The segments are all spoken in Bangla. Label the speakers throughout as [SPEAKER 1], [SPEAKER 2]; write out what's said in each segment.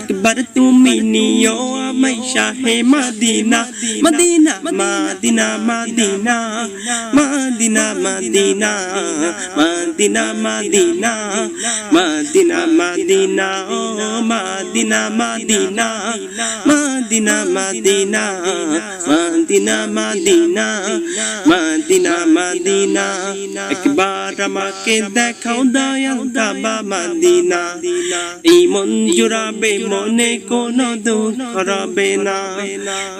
[SPEAKER 1] একবার তুমি নিও আমায় শাহে Medina Medina Medina Medina Medina Medina Medina Medina Medina Medina ও Medina Medina Medina Medina Medina Medina Medina Medina একবার আমাকে দেখাও দয়াল কাবা মাদিনা এই মন জুড়াবে মনে কোনো দুঃখ রবে না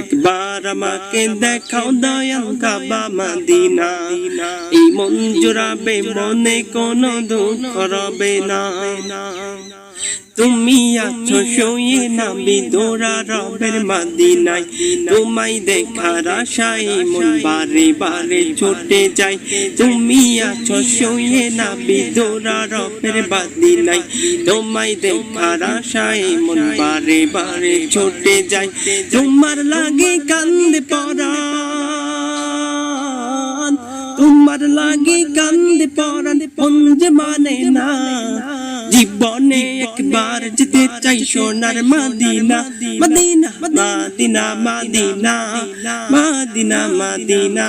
[SPEAKER 1] একবার আমাকে দেখাও দয়াল কাবা মাদিনা এই মন জুড়াবে মনে কোনো দুঃখ রবে না তুমি আছো শুয়ে নামি দোরা রবের মাদিনায় তোমায় দেখার আশায় মন বারে বারে ছুটে যায় তুমি আছো শুয়ে নামি দোরা রবের মাদিনায় তোমায় দেখার আশায় মন বারে বারে ছুটে যায় তোমার লাগে কান্দে পড়া তোমার লাগে কান্দে পরান পঞ্জ মানে না। জীবনে একবার যেতে চাই সোনার Madina Medina Medina Medina Medina Medina.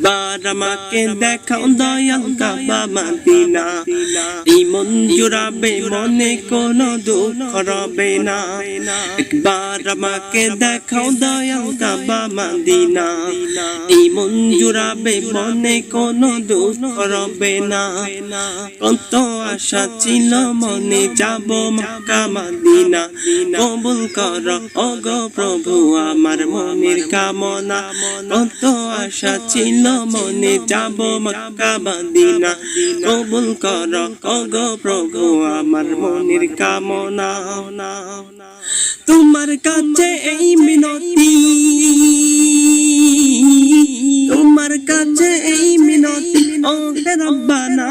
[SPEAKER 1] একবার আমাকে দেখাও দয়াল কাবা মাদিনা। এই মন জুড়াবে, মনে কোনো দুঃখ রবে না। একবার আমাকে দেখাও দয়াল কাবা মাদিনা। এই মন জুড়াবে, মনে কোনো দুঃখ রবে না। কত আশা ছিল, মনে যাব মাদিনা। কবুল কর প্রভু, আমার মনের কামনা। কত আশা ছিল মনে যাব মক্কা মদিনা। কবুল কর অগ প্রভু, আমার মনের কামনা। তোমার কাছে এই মিনতি। তোমার কাছে এই মিনতি ও রব্বানা।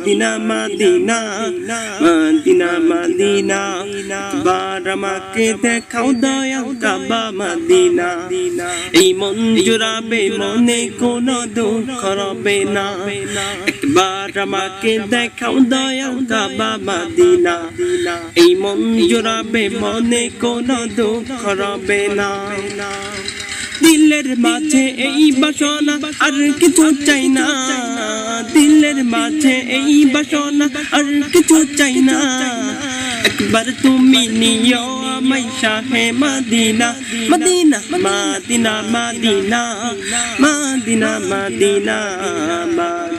[SPEAKER 1] Madina Medina Medina Madina. বার আমাকে দেখাও দয়াল কাবা, মাদিনা। এই মন জুড়াবে মনে কোনো দুঃখ রবে না। একবার আমাকে দেখাও দয়াল কাবা, মাদিনা। এই মন জুড়াবে মনে কোনো দুঃখ রবে না। দিলের মাঝে এই বাসনা, আর কিছু চাই না। দিলের মাঝে এই বাসনা, আর কিছু চাই না। একবার তুমি নিও আমায় শাহে Madina Medina Medina Medina Medina Madina